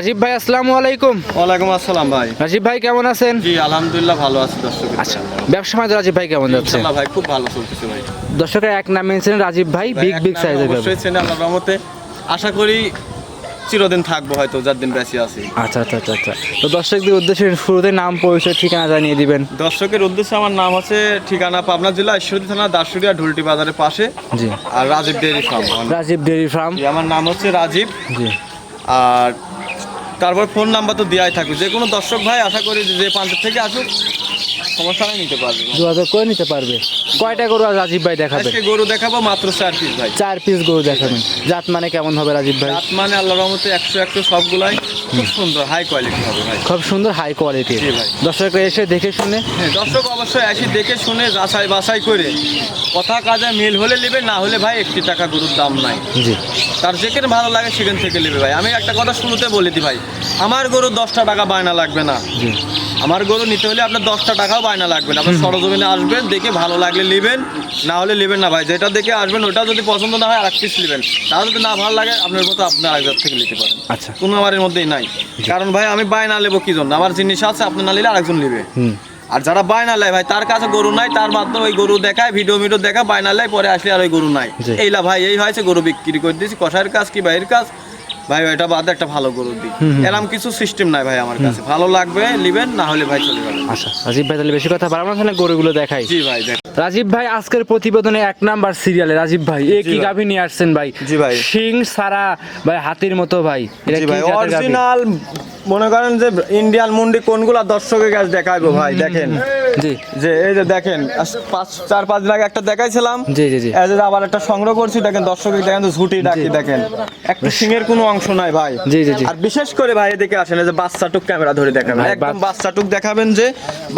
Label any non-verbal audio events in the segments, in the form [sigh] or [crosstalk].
রাজীব ভাই আসসালামু আলাইকুম। ওয়ালাইকুম আসসালাম ভাই। রাজীব ভাই কেমন আছেন? জি আলহামদুলিল্লাহ ভালো আছি দর্শক আচ্ছা ব্যবসা বাণিজ্য রাজীব ভাই কেমন যাচ্ছে? ইনশাআল্লাহ ভাই খুব ভালো চলতেছে ভাই। দর্শকের এক নাম মেনছেন রাজীব ভাই বিগ বিগ সাইজের অবশ্যই চেনে আল্লাহর রহমতে। আশা করি চিরদিন থাকব হয়তো যার দিন বেশি আছি। আচ্ছা আচ্ছা আচ্ছা আচ্ছা। তো দর্শকদের উদ্দেশ্যে শুরুতে নাম পরিচয় ঠিকানা জানিয়ে দিবেন। দর্শকের উদ্দেশ্যে আমার নাম আছে ঠিকানা পাবনা জেলা ঈশ্বরদী থানা দাসুরিয়া ঢুলটি বাজারের পাশে। জি। আর Rajib dairy farm. Rajib dairy farm. আমার নাম হচ্ছে রাজীব। জি। আর তারপর ফোন নাম্বার তো দেওয়াই থাকবে। যে কোনো দর্শক ভাই আশা করি যে প্রান্তের থেকে আসুক সমস্যা নাই নিতে পারবে। যোগাযোগ করে নিতে পারবে। কয়টা গরু আজ রাজীব ভাই দেখাবে? আজকে গরু দেখাবো মাত্র চার পিস ভাই। চার পিস গরু দেখাবেন। জাত মানে কেমন হবে রাজীব ভাই? জাত মানে আল্লাহ রহমতে একশো একশো সবগুলাই। খুব সুন্দর হাই কোয়ালিটি হবে ভাই। খুব সুন্দর হাই কোয়ালিটি দর্শক এসে দেখে শুনে। হ্যাঁ, দর্শক অবশ্যই এসে দেখে শুনে যাচাই বাছাই করে। কথা কাজে মিল হলে নেবে না হলে ভাই একটি টাকা গরুর দাম নাই। জি। তার যেখানে ভালো লাগে সেখান থেকে নেবে ভাই। আমি একটা কথা শুরুতে বলে দিই ভাই আমার গরু দশটা টাকা বায়না লাগবে না। জি। আমার গরু নিতে হলে আপনার দশটা টাকাও বায়না লাগবে না। আপনার সরজমিনে আসবেন দেখে ভালো লাগলে নেবেন না হলে নেবেন না ভাই। যেটা দেখে আসবেন ওটা যদি পছন্দ না হয় আর এক পিস নেবেন। তাহলে যদি না ভালো লাগে আপনার মতো আপনি আরেকজন থেকে নিতে পারেন। আচ্ছা। কোনো আমার মধ্যেই নাই। কারণ ভাই আমি বায়না নেব কি জন্য? আমার জিনিস আছে আপনি না নিলে আরেকজন নেবে। আর যারা বায়না লেয় ভাই তার কাছে গরু নাই তার মাধ্যমে ওই গরু দেখায় ভিডিও ভিডিও দেখা বায়না লেয় পরে আসলে আর ওই গরু নাই। এইলা ভাই এই হয়েছে গরু বিক্রি করে দিয়েছি কষায়ের কাজ কি ভাইয়ের কাজ? ভাই এটা বাদে একটা ভালো গরু দিই এরকম কিছু সিস্টেম নাই ভাই আমার কাছে। ভালো লাগবে নিবেন না হলে ভাই চলে যাবেন। আচ্ছা রাজীব ভাই তাহলে বেশি কথা বাড়াবো না তাহলে গরুগুলো দেখাই। জি ভাই দেখ। রাজীব ভাই আজকের প্রতিবেদনে এক নাম্বার সিরিয়ালে রাজীব ভাই এ কি। গাভী নিয়ে আসছেন ভাই? জি ভাই। সিং সারা ভাই হাতির মতো ভাই। এটা কি ভাই অরিজিনাল মনে করেন যে ইন্ডিয়ান মুন্ডি কোনগুলা দর্শকের কাছে দেখাইবো ভাই দেখেন। জি। যে এই যে দেখেন পাঁচ চার পাঁচ দিন আগে একটা দেখাইছিলাম। জি জি জি। আবার একটা সংগ্রহ করছি দেখেন দর্শকের দেখেন তো ঝুটি ডাকি দেখেন। একটা সিংয়ের কোনো অংশ নাই ভাই। জি, জি, জি। আর বিশেষ করে ভাই এদিকে আসেন যে বাচ্চাটুক ক্যামেরা ধরে দেখাবেন। একদম বাচ্চাটুক দেখাবেন যে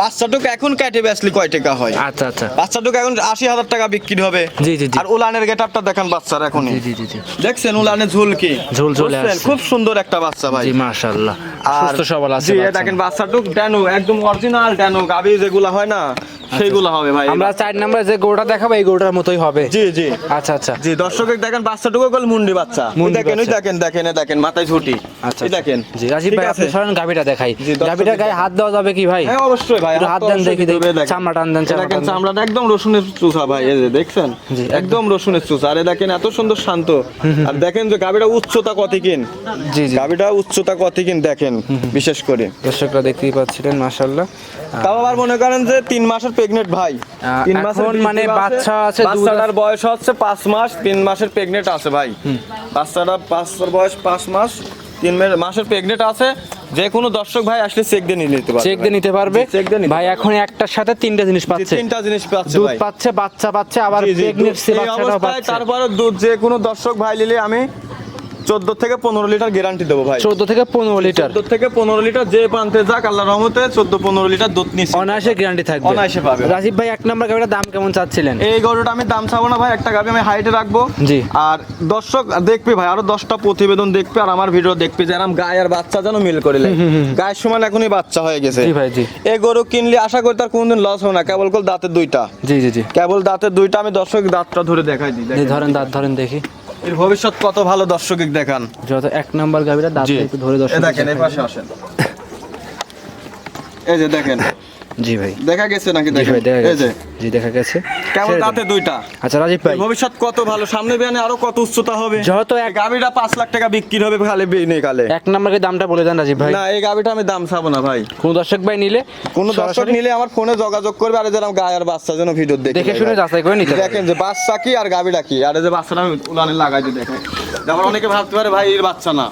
বাচ্চাটুক এখন কেটে বেচলি কয় টাকা হয়? আচ্ছা আচ্ছা। বাচ্চাটুক এখন আশি হাজার টাকা বিক্রি হবে। জি, জি। আর উলানের গেটআপটা দেখেন বাচ্চার এখনই। জি জি জি দেখছেন উলানের ঝুল কি? ঝুল চলে আসছে। খুব সুন্দর একটা বাচ্চা ভাই। জি মাশাআল্লাহ। আর সুস্থ সবল আছে জি। দেখেন বাচ্চাটুক ড্যানু একদম অরিজিনাল ড্যানু গাবি যেগুলো হয় না সেইগুলো হবে ভাই। আমরা চার নাম্বার যে গরুটা দেখাবো এই গরুটার মতোই হবে। জি জি। আচ্ছা আচ্ছা। জি দর্শকের দেখেন বাচ্চাটুকু গেল মুন্ডি বাচ্চা। দেখেন দেখেন দেখেন। এ দেখেন মাথায় ঝুটি। আচ্ছা দেখেন। জি রাজীব ভাই আপনি সরেন গাভীটা দেখাই। জি, গায়ে হাত দেওয়া যাবে কি ভাই? হ্যাঁ অবশ্যই ভাই হাত দেন দেখি, দিতে হবে, দেখি। দেখেন। চামড়া টান দেন, দেখেন চামড়াটা একদম রসুনের চুষা ভাই এই যে দেখছেন? একদম। রসুনের চুষা। আরে দেখেন এত সুন্দর শান্ত। আর দেখেন যে গাবিটা উচ্চতা কত কিন? জি জি। গাবিটা উচ্চতা কত কিন দেখেন বিশেষ করে। দর্শকরা দেখতেই পাচ্ছিলেন মাশাআল্লাহ। তাও আবার মনে করেন যে তিন মাসের প্রেগনেন্ট ভাই। তিন মাসের মানে বাচ্চা আছে, বাচ্চাটার বয়স হচ্ছে পাঁচ মাস তিন মাসের প্রেগনেন্ট আছে ভাই। বাচ্চাটা বয়স পাঁচ মাস তিন মাসের প্রেগনেন্ট আছে। যে কোনো দর্শক ভাই আসলে চেক দিয়ে নিয়ে নিতে পারবে চেক দিয়ে নিতে পারবে। ভাই এখন একটার সাথে তিনটা জিনিস পাচ্ছে। তিনটা জিনিস পাচ্ছে দুধ পাচ্ছে বাচ্চা পাচ্ছে আবার দুধ- এই বাচ্চাটাও পাচ্ছে। তারপরে দুধ যে কোনো দর্শক ভাই নিলে আমি চোদ্দ থেকে পনেরো লিটার গ্যারান্টি দেবো ভাই। চোদ্দ থেকে পনেরো লিটার। চোদ্দ থেকে পনেরো লিটার যে প্রান্তে যাক আল্লাহ রহমতে চোদ্দ পনেরো লিটার দুধ নিচ্ছে অনায়াসে গ্যারান্টি থাকবে। অনায়াসে পাবে। রাজীব ভাই এক নম্বর গাড়িটার দাম কেমন চাচ্ছিলেন? এই গরুটা আমি দাম চাবো না ভাই একটা গাবি আমি হাইটে রাখব। জি। আর দর্শক দেখবি ভাই আরও দশটা প্রতিবেদন দেখবে আর আমার ভিডিও দেখবি যে এরম গায়ে আর বাচ্চা যেন মিল করিলে গায়ের সমান এখনই বাচ্চা হয়ে গেছে। জি ভাই জি। এই গরু কিনলে আশা করি তার কোনদিন লস হবে না। কেবল কল দাঁতের দুইটা। জি জি জি। কেবল দাঁতের দুইটা আমি দর্শক দাঁতটা ধরে দেখাই দিই ধরেন দাঁত ধরেন দেখি। এর ভবিষ্যৎ কত ভালো দর্শক দেখান। যত এক নাম্বার গাভীরা দাঁত একটু ধরে দর্শক দেখেন এই পাশে আসেন। এই যে দেখেন জি ভাই। দেখা গেছে নাকি দেখা গেছে। জি দেখা গেছে। কেমন ছেড়ে দাঁতে দুইটা? আচ্ছা রাজীব ভাই। ভবিষ্যৎ কত ভালো? সামনে বিয়ানে আরও কত উচ্চতা হবে? এই এক গাবিটা পাঁচ লাখ টাকা বিক্রি হবে খালি বিনে কালে। এক নম্বরের দামটা বলে দেন রাজীব ভাই। না এই গাবিটা আমি দাম চাবো না ভাই। কোন দর্শক ভাই নিলে? কোন দর্শক নিলে আমার ফোনে যোগাযোগ করবে আর যেন গায়ে আর বাচ্চা যেন ভিডিও দেখে দেখে শুনে যাচাই করে নিতে দেখেন যে বাচ্চা কি আর গাবিটা কি? আর এই যে বাচ্চাটা আমি উলানে লাগাই দিয়ে দেখেন। যেমন অনেকে ভাবতে পারে ভাই এর বাচ্চা না।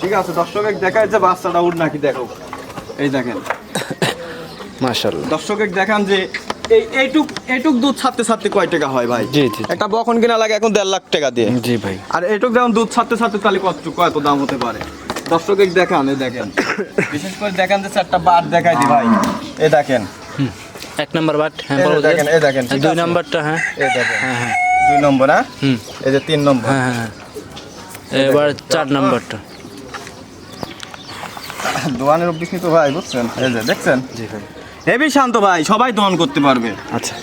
ঠিক আছে দর্শকের দেখায় যে বাচ্চাটা উঠ নাকি দেখো। এই দেখেন। মাশাআল্লাহ। দর্শকের দেখান যে এই এইটুক এইটুক দুধ ছাড়তে ছাড়তে কয় টাকা হয় ভাই? জি, জি। একটা বকন কিনা লাগে এখন দেড় লাখ টাকা দিয়ে। জি ভাই। আর এইটুক যেমন দুধ ছাড়তে ছাড়তে তাহলে কত কত দাম হতে পারে। দর্শকের দেখান এই দেখেন। [coughs] বিশেষ করে দেখেন যে চারটা বার দেখাই দি ভাই। এই দেখেন। এক নম্বর বাট হ্যাঁ দেখেন, এই দেখেন, দুই? নম্বরটা হ্যাঁ। এই দেখেন। হ্যাঁ হ্যাঁ। দুই নম্বর হ্যাঁ? হুম। এই যে তিন নম্বর। হ্যাঁ হ্যাঁ হ্যাঁ। এবার চার নম্বরটা। দোয়ানের অভ্যিস তো ভাই বুঝছেন? এই যে দেখছেন? জি ভাই। শান্ত ভাই সবাই দোয়ান করতে পারবে। আচ্ছা।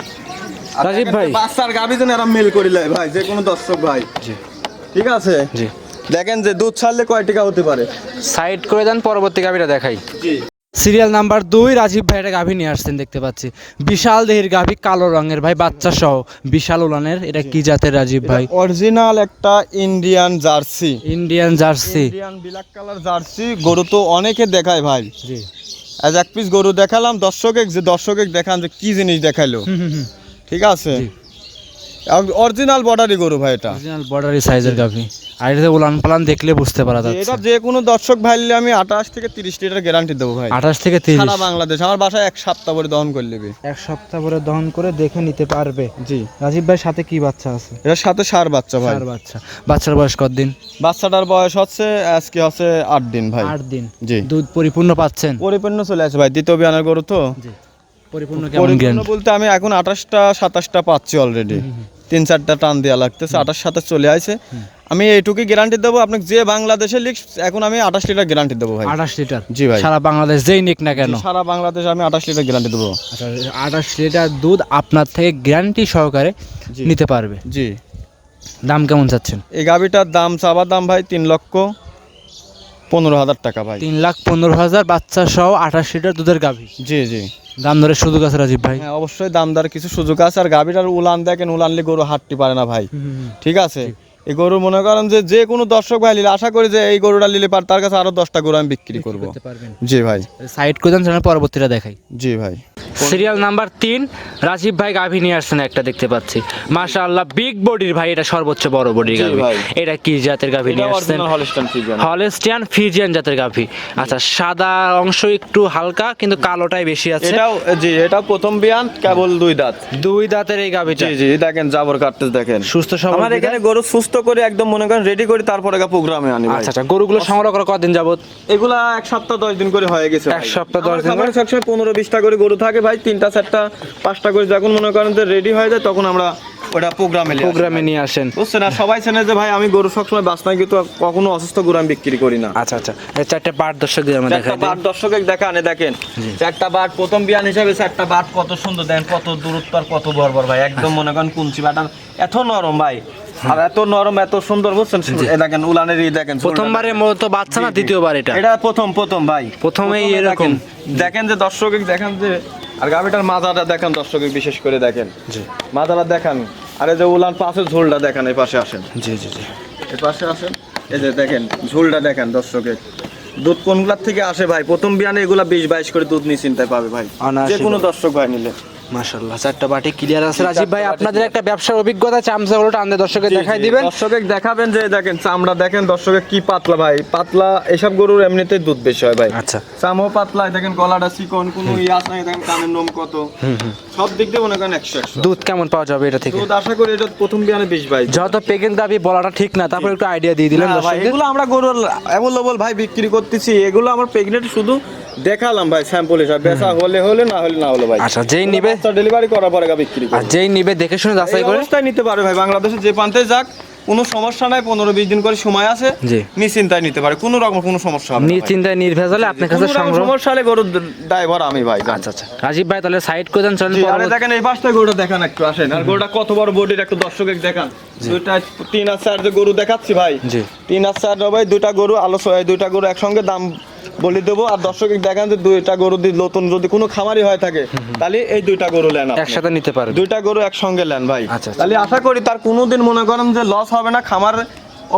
রাজীব ভাই। বাচ্চার এরা মেল করিলে ভাই যে কোনো দর্শক ভাই। ঠিক আছে? জি। দেখেন যে দুধ ছাড়লে কয় টাকা হতে পারে। সাইড করে দেন পরবর্তী গাভিটা দেখাই। জি। সিরিয়াল নাম্বার দুই রাজীব ভাই গাভী নিয়ে আসছেন দেখতে পাচ্ছি। বিশাল দেহের গাভী কালো রঙের ভাই বাচ্চা সহ বিশাল উলানের। এটা কি জাতের রাজীব ভাই? অরিজিনাল একটা Indian jersey Indian jersey Indian black colour jersey গরু তো অনেকে দেখায় ভাই। জি। আজ এক পিস গরু দেখালাম দর্শকে যে দর্শকে দেখান যে কি জিনিস হুম ঠিক আছে। অরিজিনাল বর্ডারি গরু ভাই এটা। অরিজিনাল বর্ডারি সাইজের গাভী। আর উলান পালান দেখলে বুঝতে পারা যাচ্ছে এটা যে কোনো দর্শক ভাই নিলে আমি আঠাশ থেকে তিরিশ লিটার গ্যারান্টি দেবো ভাই। আঠাশ থেকে তিরিশ। সারা বাংলাদেশ আমার বাসায় এক সপ্তাহ পরে দহন করে নেবে। এক সপ্তাহ পরে দহন করে দেখে নিতে পারবে। জি। রাজীব ভাই সাথে কি বাচ্চা আছে? এটার সাথে সার বাচ্চা ভাই। বাচ্চা। বাচ্চার বয়স কতদিন? বাচ্চাটার বয়স হচ্ছে আজকে হচ্ছে আট দিন ভাই। আট দিন। জি। দুধ পরিপূর্ণ পাচ্ছেন? পরিপূর্ণ চলে আছে ভাই দ্বিতীয় বিয়ানের গরু তো। জি। পরিপূর্ণ কেমন বলতে আমি এখন আঠাশটা সাতাশটা পাচ্ছি অলরেডি তিন চারটা টান দেওয়া লাগতেছে আঠাশ সাতাশ চলে আসে আমি এইটুকুই গ্যারান্টি দেবো আপনি যে বাংলাদেশে লিখ এখন আমি আঠাশ লিটার গ্যারান্টি দেবো ভাই। আঠাশ লিটার? জি ভাই। সারা বাংলাদেশ যেই নিক না কেন? সারা বাংলাদেশে আমি আঠাশ লিটার গ্যারান্টি দেবো। আচ্ছা আঠাশ লিটার দুধ আপনার থেকে গ্যারান্টি সহকারে নিতে পারবে? জি। দাম কেমন চাচ্ছেন? এই গাভিটার দাম চাবার দাম ভাই তিন লক্ষ। পনেরো হাজার টাকা ভাই। তিন লাখ পনেরো হাজার বাচ্চা সহ আঠাশ লিটার দুধের গাভী। জি জি। দাম ধরে সুযোগ আছে রাজীব ভাই? হ্যাঁ অবশ্যই দামদার কিছু সুযোগ আছে। আর গাভিটার উলান দেখেন উলানলে গরু হাঁটতে পারে না ভাই। ঠিক আছে? এই গরু মনে করেন যে যে কোনো দর্শক ভাই নিলে আশা করি যে এই গরুটা নিলে পার তার কাছে আরও দশটা গরু আমি বিক্রি করব। জি ভাই। সাইড করে দেন পরবর্তীটা দেখাই। জি ভাই। সিরিয়াল নাম্বার তিন রাজীব ভাই গাভী নিয়ে আসছেন একটা দেখতে পাচ্ছি। মাশা আল্লাহ বিগ বডির ভাই এটা সর্বোচ্চ বড় বডির গাভী। এটা কি জাতের গাভী নিয়ে আসছেন? হলেস্টিয়ান ফিজিয়ান জাতের গাভী। আচ্ছা সাদা অংশ একটু হালকা কিন্তু কালোটাই বেশি আছে। এটাও জি এটা প্রথম বিয়ান কেবল দুই দাঁত। দুই দাঁতের এই গাভীটা। জি জি দেখেন জাবর কাটতে দেখেন। সুস্থ সবল আমার এখানে গরু সুস্থ করে একদম মনে করেন রেডি করে তারপরে প্রোগ্রামে আনি আচ্ছা আচ্ছা গরুগুলো সংগ্রহ করা কদিন যাবত এগুলা এক সপ্তাহ দশ দিন করে হয়ে গেছে এক সপ্তাহ, দশ দিন দিন সবসময় পনেরো বিশটা করে গরু থাকে ভাই তিনটা চারটা পাঁচটা করে যখন মনে করেন যে রেডি হয়ে যায় তখন আমরা ওটা প্রোগ্রামে প্রোগ্রামে নিয়ে আসেন। বুঝছেন? আর সবাই চেনে যে ভাই আমি গরু সবসময় বাঁচনায় কিন্তু কখনো অসুস্থ গরু আমি বিক্রি করি না। আচ্ছা আচ্ছা। এই চারটে পাট দর্শক আমরা দেখাই বাট দর্শকের দেখা আনে দেখেন। চারটা বাট প্রথম বিয়ান হিসাবে চারটা বাট কত সুন্দর দেন কত দূরত্ব আর কত বর্বর ভাই। একদম মনে করেন কুঞ্চি বাটার এত নরম ভাই। আর এত নরম এত সুন্দর বুঝছেন? এ দেখেন উলানের এই দেখেন প্রথমবারের মতো বাচ্চা না দ্বিতীয়বার এটা? এটা প্রথম প্রথম ভাই। প্রথমেই প্রথমে এরকম। দেখেন- দেখেন যে দর্শক দেখেন যে আর গাভিটার মাথাটা দেখেন দর্শক বিশেষ করে দেখেন। জি। মাথাটা দেখান আর এই যে উলান পাশের ঝোলটা দেখেন এই পাশে আসেন। জি জি জি। এই পাশে আসেন এই যে দেখেন ঝোলটা দেখেন দর্শকের দুধ কোনগুলার থেকে আসে ভাই? প্রথম বিয়ানে এগুলা বিশ বাইশ করে দুধ নিয়ে চিন্তায় পাবে ভাই। যে কোনো দর্শক ভাই নিলে। মাশাআল্লাহ চারটা বাটি ক্লিয়ার আছে। রাজীব ভাই আপনাদের একটা ব্যবসার অভিজ্ঞতা চামচাগুলো টানতে দর্শকের দেখাই দিবেন। দর্শকে দেখাবেন যে দেখেন চামড়া দেখেন দর্শকে কি পাতলা ভাই। পাতলা এসব গরুর এমনিতেই দুধ বেশি হয় ভাই। আচ্ছা। চামও পাতলা দেখেন গলাটা চিকন কোনো ইয়াস নাই দেখেন কানের নোম কত। সব দিক দিয়ে মনে করেন একশো একশো দুধ কেমন পাওয়া যাবে এটা থেকে? দুধ আশা করি এটা প্রথম বিয়ানে বেশ ভাই। যত প্রেগনেন্ট দাবি বলাটা ঠিক না তারপর একটু আইডিয়া দিয়ে দিলেন এগুলো আমরা গরু অ্যাভেলেবল ভাই বিক্রি করতেছি এগুলো আমার প্রেগনেন্ট শুধু দেখালাম ভাই স্যাম্পল হিসাবে। বেচা হলে হলে না হলে না হলে ভাই। আচ্ছা যেই নিবে ডেলিভারি করার পরে বিক্রি আর যেই নিবে দেখে শুনে যাচাই করে। নিতে পারে ভাই বাংলাদেশে যে প্রান্তে যাক কোনো সমস্যা নাই পনেরো বিশ দিন করে সময় আছে নিশ্চিন্তায় নিতে পারে। কোনো রকম কোনো সমস্যা হবে। নিশ্চিন্তায় নির্ভেজালে আপনার কাছে সংগ্রহ সমস্যা হলে গরুর ড্রাইভার আমি ভাই আচ্ছা আচ্ছা। রাজীব ভাই তাহলে সাইড করে দেন চলেন আরে দেখেন এই পাশটা গরুটা দেখান একটু আসেন। আর গরুটা কত বড় বডির একটু দর্শক দেখান। দুইটা তিন আর চার যে গরু দেখাচ্ছি ভাই। তিন আর চার ভাই দুইটা গরু আলো দুইটা গরু একসঙ্গে দাম বলে দেবো আর দর্শক দেখান যে দুইটা গরু দিয়ে নতুন যদি কোনো খামারি হয় থাকে তাহলে এই দুইটা গরু লেন একসাথে নিতে পারে দুইটা গরু একসঙ্গে লেন ভাই। আচ্ছা, আচ্ছা। তাহলে আশা করি তার কোনোদিন মনে করেন যে লস হবে না খামার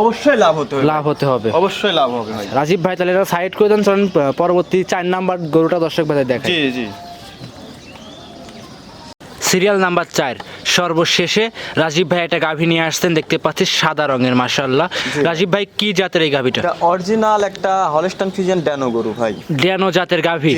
অবশ্যই লাভ হতে হবে। লাভ হতে হবে। অবশ্যই লাভ হবে রাজীব ভাই তাহলে এটা সাইড করে দেন চলেন পরবর্তী চার নাম্বার গরুটা দর্শক ভাই দেখাই। জি জি। সিরিয়াল নাম্বার চার। সর্বশেষে রাজীব ভাই একটা গাভী নিয়ে আসছেন দেখতে পাচ্ছি সাদা রঙের মাশাল্লাহ রাজীব ভাই কি জাতের এই গাভীটা? অরিজিনাল একটা হলস্টান ফিজিয়ান ড্যানো গরু ভাই। ড্যানো জাতের গাভী?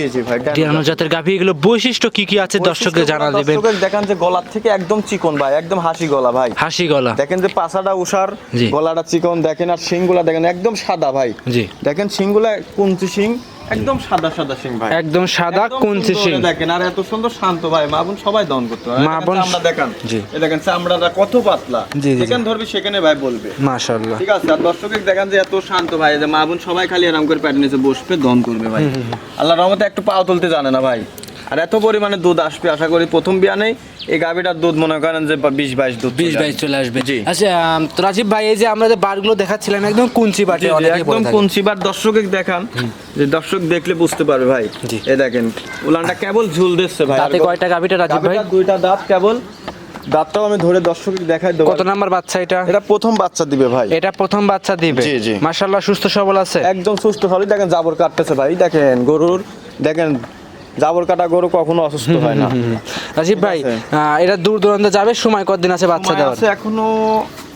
ড্যানো জাতের। গাভী এগুলো বৈশিষ্ট্য কি কি আছে? দর্শককে জানা দেবেন। দেখেন যে গলার থেকে একদম চিকন ভাই একদম হাসি গলা ভাই। হাসি গলা। দেখেন যে পাছাটা উষার গলাটা চিকন দেখেন আর শিংগুলা দেখেন একদম সাদা ভাই। জি। দেখেন শিংগুলা কুঞ্চি শিং একদম সাদা সাদা শিং ভাই। একদম সাদা কুঞ্চি দেখেন আর এত সুন্দর শান্ত ভাই মা বোন সবাই দন করতে। পারে মা বোন- আমরা দেখেন। জি। এ দেখেন চামড়াটা কত পাতলা। যেখানে ধরবি সেখানে ভাই বলবে। মাশাআল্লাহ। ঠিক আছে আর দর্শক দেখেন যে এত শান্ত ভাই যে মা বোন সবাই খালি আরাম করে প্যাটের নিচে বসবে দন করবে ভাই। আল্লাহ রহমতে একটু পাও তুলতে জানে না ভাই। আর এত পরিমাণে দুধ আসবে আশা করি প্রথম বিয়ানেই এই গাভীটার দুধ মনে করেন যে বিশ বাইশ দুধ বিশ বাইশ চলে আসবে। জি। আচ্ছা তো রাজীব ভাই এই যে আমরা যে বারগুলো দেখাচ্ছিলাম একদম কুঞ্চি বাটে একদম থাকে। কুঞ্চিবার দর্শকে দেখান যে দর্শক দেখলে বুঝতে পারবে ভাই। এ দেখেন উলানটা কেবল ঝুল দিচ্ছে ভাই। আর কয়টা গাভিটা রাজীব ভাই? দুইটা দাঁত কেবল। দাঁতটাও আমি ধরে দর্শকে দেখাই দেবো। কত নাম্বার বাচ্চা এটা? এটা প্রথম বাচ্চা দিবে ভাই। এটা প্রথম বাচ্চা দিবে? জি, জি। মাশাআল্লাহ সুস্থ সবল আছে। একদম সুস্থ সবই দেখেন জাবর কাটতেছে ভাই। দেখেন গরুর দেখেন জাবর কাটা গরু কখনো অসুস্থ হয় না। রাজীব ভাই এটা দূর দূরান্তে যাবে? সময় কতদিন আছে বাচ্চা দেওয়ার? আছে এখনও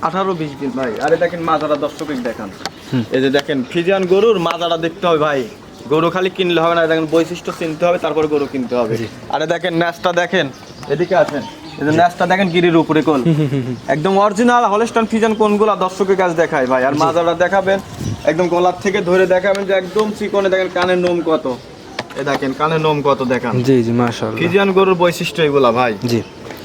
আঠারো বিশ দিন ভাই। আরে দেখেন মাজারা দর্শক দেখান। এই যে দেখেন ফিজিয়ান গরুর মাজারা দেখতে হবে ভাই। গরু খালি কিনলে হবে না দেখেন বৈশিষ্ট্য চিনতে হবে তারপর গরু কিনতে হবে। আরে দেখেন ন্যাসটা দেখেন এদিকে আছেন। এই যে ন্যাসটা দেখেন গিরির উপরে কোন একদম অরিজিনাল হলস্টান ফিজিয়ান কোনগুলা দর্শকের কাছে দেখায় ভাই। আর মাজারা দেখাবেন একদম গলার থেকে ধরে দেখাবেন যে একদম চিকনে দেখেন কানের নোম কত। এ দেখেন কানের নোম কত দেখান। জি জি মাশাআল্লাহ। ফিজিয়ান গরুর বৈশিষ্ট্য এগুলা ভাই। জি।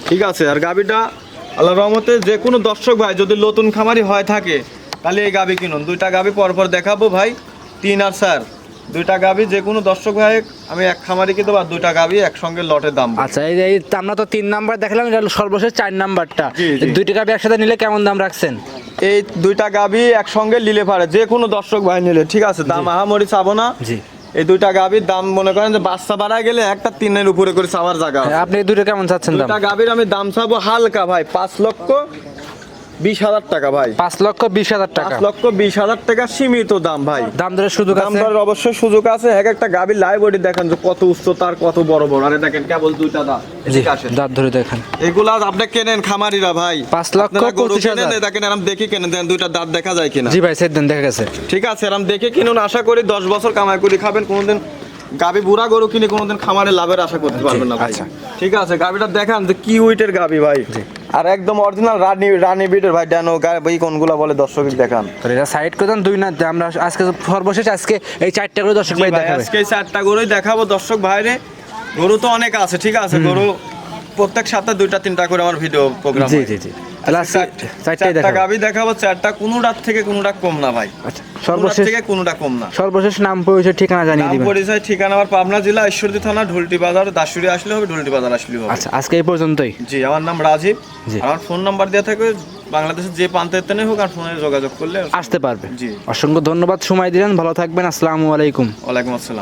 ঠিক আছে আর গাবিটা আল্লাহ রহমতে যে কোনো দর্শক ভাই যদি নতুন খামারি হয় থাকে তাহলে এই গাবি কিনুন। দুইটা গাবি পরপর দেখাবো ভাই। তিন আর স্যার দুইটা গাবি যে কোনো দর্শক ভাই আমি এক খামারি কিনতে আর দুইটা গাবি একসঙ্গে লটের দাম। আচ্ছা এই এই- আমরা তো তিন নাম্বার দেখালাম এটা সর্বশেষ চার নাম্বারটা। দুইটা গাবি একসাথে নিলে কেমন দাম রাখছেন? এই দুইটা গাবি একসঙ্গে নিলে পারে যে কোনো দর্শক ভাই নিলে ঠিক আছে? দাম আহামরি চাবো না। জি। এই দুইটা গাভীর দাম মনে করেন যে বাচ্চা বাড়া গেলে একটা তিনের উপরে করে চাওয়ার জায়গা আপনি এই দুটো কেমন চাচ্ছেন দাম? দুইটা গাবির আমি দাম চাবো হালকা ভাই পাঁচ লক্ষ বিশ হাজার টাকা ভাই। পাঁচ লক্ষ বিশ হাজার টাকা। পাঁচ লক্ষ বিশ হাজার টাকা সীমিত দাম ভাই। দাম দরের সুযোগ দাম দরের অবশ্যই সুযোগ আছে। এক একটা গাভীর লাইভ দেখেন যে কত উচ্চতার কত বড় বড়। আরে দেখেন কেবল দুইটা দাঁত। দাঁত ধরে দেখেন। এগুলা আপনি কেনেন খামারিরা ভাই? পাঁচ লক্ষ গরু কেনেন? দেখেন এরম দেখে কেনেন দেন দুইটা দাঁত দেখা যায় কিনা। জি ভাই সেদিন দেন দেখা গেছে। ঠিক আছে এরম দেখে কিনুন আশা করি দশ বছর কামাই করে খাবেন। কোনোদিন গাবি বুড়া গরু কিনে কোনোদিন খামারে লাভের আশা করতে পারবেন না ভাই। আচ্ছা। ঠিক আছে গাবিটা দেখান যে কি উইটের গাবি ভাই। আর একদম অরিজিনাল রানি রানি বিটের ভাই ডানো ভাই কোনগুলা বলে দর্শক দেখান। তাহলে এটা সাইড করে দেন দুই না আমরা আজকে সর্বশেষ আজকে এই চারটা করে দর্শক ভাই, দেখাবে। আজকে চারটা গরুই দেখাবো দর্শক ভাইরে। গরু তো অনেক আছে ঠিক আছে গরু প্রত্যেক সপ্তাহে দুইটা তিনটা করে আমার ভিডিও প্রোগ্রাম জি জি জি। তাহলে আজকে চারটাই চারটা গাবি দেখাবো চারটা কোনোটার থেকে কোনোটা কম না ভাই। আচ্ছা সর্বশেষ থেকে কোনোটা কম না। সর্বশেষ নাম পরিচয় ঠিকানা জানিয়ে দিবেন। পরিচয় ঠিকানা আমার পাবনা জেলা ঈশ্বরদী থানা ঢুলটি বাজার দাসুরি আসলে হবে ঢুলটি বাজার আসলে হবে। আচ্ছা আজকে এই পর্যন্তই। জি আমার নাম রাজীব। আমার ফোন নাম্বার দেওয়া থাকবে বাংলাদেশের যে প্রান্তের তেনে হোক আর ফোনে যোগাযোগ করলে আসতে পারবে। জি। অসংখ্য ধন্যবাদ সময় দিলেন ভালো থাকবেন আসসালামু আলাইকুম। ওয়ালাইকুম আসসালাম।